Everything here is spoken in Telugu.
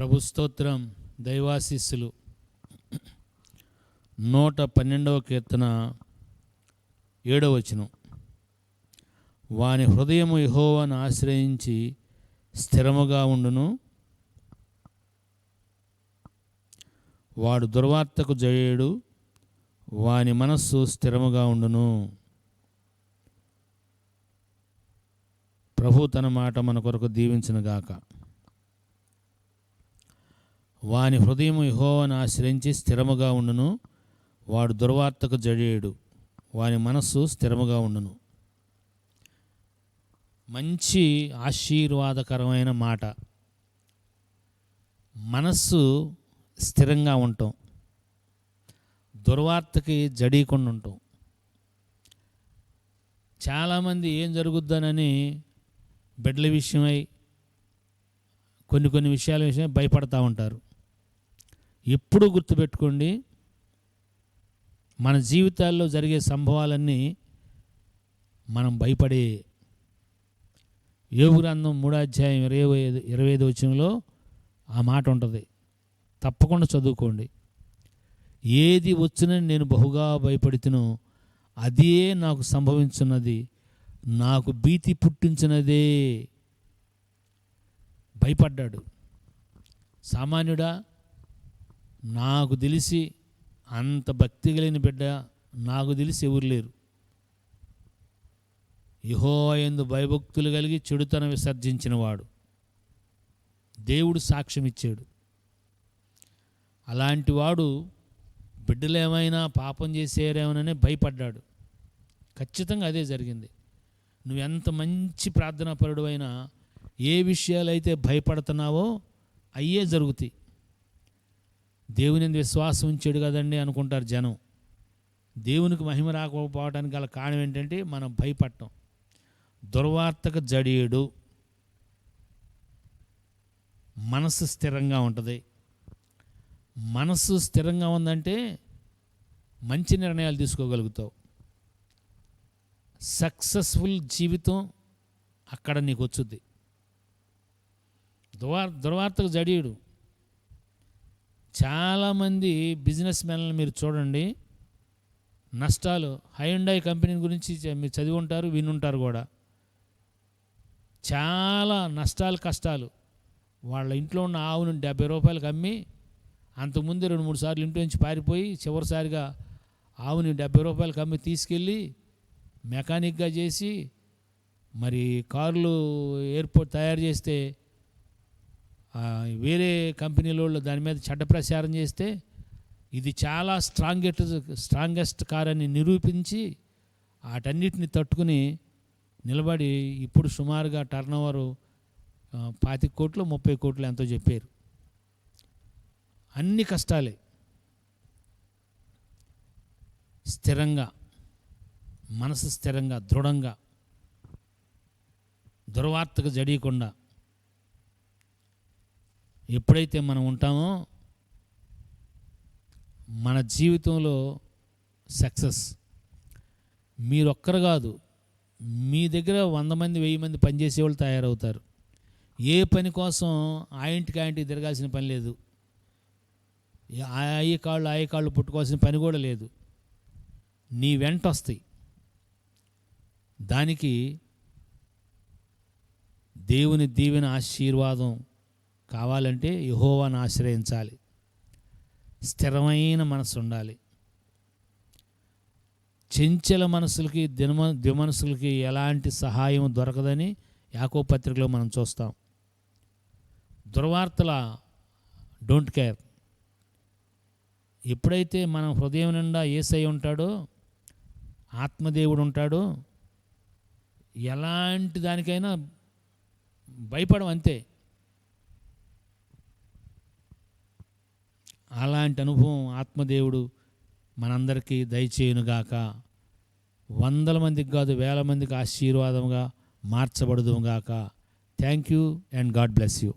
ప్రభు స్తోత్రం దైవాశీస్సులు. నూట పన్నెండవ కీర్తన ఏడవ వచనం. వాని హృదయము యహోవాను ఆశ్రయించి స్థిరముగా ఉండును. వాడు దుర్వార్తకు జయుడు. వాని మనస్సు స్థిరముగా ఉండును. ప్రభు తన మాట మన కొరకు దీవించునుగాక. వాని హృదయం యెహోవాను ఆశ్రయించి స్థిరముగా ఉండును. వాడు దుర్వార్తకు జడియడు. వాని మనస్సు స్థిరముగా ఉండును. మంచి ఆశీర్వాదకరమైన మాట. మనస్సు స్థిరంగా ఉంటాం. దుర్వార్తకి జడీకుండా ఉండటం చాలామంది ఏం జరుగుద్దనని బిడ్డల విషయమై కొన్ని కొన్ని విషయాల విషయమై భయపడతా ఉంటారు. ఎప్పుడు గుర్తుపెట్టుకోండి మన జీవితాల్లో జరిగే సంభవాలన్నీ మనం భయపడే యోగు గ్రంథం ఇరవై ఐదు ఇరవై ఐదు వచనంలో ఆ మాట ఉంటుంది. తప్పకుండా చదువుకోండి. ఏది వచ్చినని నేను బహుగా భయపడుతునో అదే నాకు సంభవించున్నది నాకు భీతి పుట్టించినదే భయపడ్డాడు. సామాన్యుడా నాకు తెలిసి అంత భక్తి కలిగిన బిడ్డ నాకు తెలిసి ఎవరు లేరు. యహో ఎందు భయభక్తులు కలిగి చెడుతనం విసర్జించిన వాడు దేవుడు సాక్ష్యం ఇచ్చాడు. అలాంటి వాడు బిడ్డలు ఏమైనా పాపం చేసేరేమోనని భయపడ్డాడు. ఖచ్చితంగా అదే జరిగింది. నువ్వు ఎంత మంచి ప్రార్థనాపరుడు అయినా ఏ విషయాలైతే భయపడుతున్నావో అయ్యే జరుగుతాయి. దేవుని విశ్వాసం ఉంచాడు కదండి అనుకుంటారు జనం. దేవునికి మహిమ రాకపోవడానికి గల కారణం ఏంటంటే మనం భయపడటం. దుర్వార్తకు జడియుడు మనసు స్థిరంగా ఉంటుంది. మనసు స్థిరంగా ఉందంటే మంచి నిర్ణయాలు తీసుకోగలుగుతావు. సక్సెస్ఫుల్ జీవితం అక్కడ నీకు వచ్చుద్ది. దుర్వార్ దుర్వార్తకు జడియుడు చాలామంది బిజినెస్ మెన్లను మీరు చూడండి. నష్టాలు హైండాయ్ కంపెనీ గురించి మీరు చదివి ఉంటారు వినుంటారు కూడా. చాలా నష్టాలు కష్టాలు. వాళ్ళ ఇంట్లో ఉన్న ఆవును డెబ్బై రూపాయలకు అమ్మి అంతకుముందు రెండు మూడు సార్లు ఇంట్లో నుంచి పారిపోయి చివరిసారిగా ఆవుని డెబ్బై రూపాయలకు అమ్మి తీసుకెళ్ళి మెకానిక్గా చేసి మరి కార్లు ఎయిర్పోర్ట్ తయారు చేస్తే వేరే కంపెనీల వాళ్ళు దాని మీద చెడ్డ ప్రచారం చేస్తే ఇది చాలా స్ట్రాంగెస్ట్ స్ట్రాంగెస్ట్ కార్ అని నిరూపించి వాటన్నిటిని తట్టుకుని నిలబడి ఇప్పుడు సుమారుగా టర్న్ ఓవర్ పాతిక కోట్లు ముప్పై కోట్లు ఎంతో చెప్పారు. అన్ని కష్టాలే. స్థిరంగా మనసు స్థిరంగా దృఢంగా దుర్వార్తకు జడియకుండా ఎప్పుడైతే మనం ఉంటామో మన జీవితంలో సక్సెస్. మీరొక్కరు కాదు మీ దగ్గర వంద మంది వెయ్యి మంది పనిచేసేవాళ్ళు తయారవుతారు. ఏ పని కోసం ఆ ఇంటికి ఆ ఇంటికి తిరగాల్సిన పని లేదు. ఆ కాళ్ళు ఆయి కాళ్ళు పుట్టుకోవాల్సిన పని కూడా లేదు. నీ వెంట వస్తాయి. దానికి దేవుని దీవెన ఆశీర్వాదం కావాలంటే యహోవాను ఆశ్రయించాలి. స్థిరమైన మనసు ఉండాలి. చెంచల మనసులకి దినమ దిమనసులకి ఎలాంటి సహాయం దొరకదని యాకో పత్రికలో మనం చూస్తాం. దుర్వార్తల డోంట్ కేర్. ఎప్పుడైతే మన హృదయం నిండా ఏసై ఉంటాడో ఆత్మదేవుడు ఉంటాడో ఎలాంటి దానికైనా భయపడం అంతే. అలాంటి అనుభవం ఆత్మదేవుడు మనందరికీ దయచేయునుగాక. వందల మందికి కాదు వేల మందికి ఆశీర్వాదంగా మార్చబడుదుగాక thank you and God bless you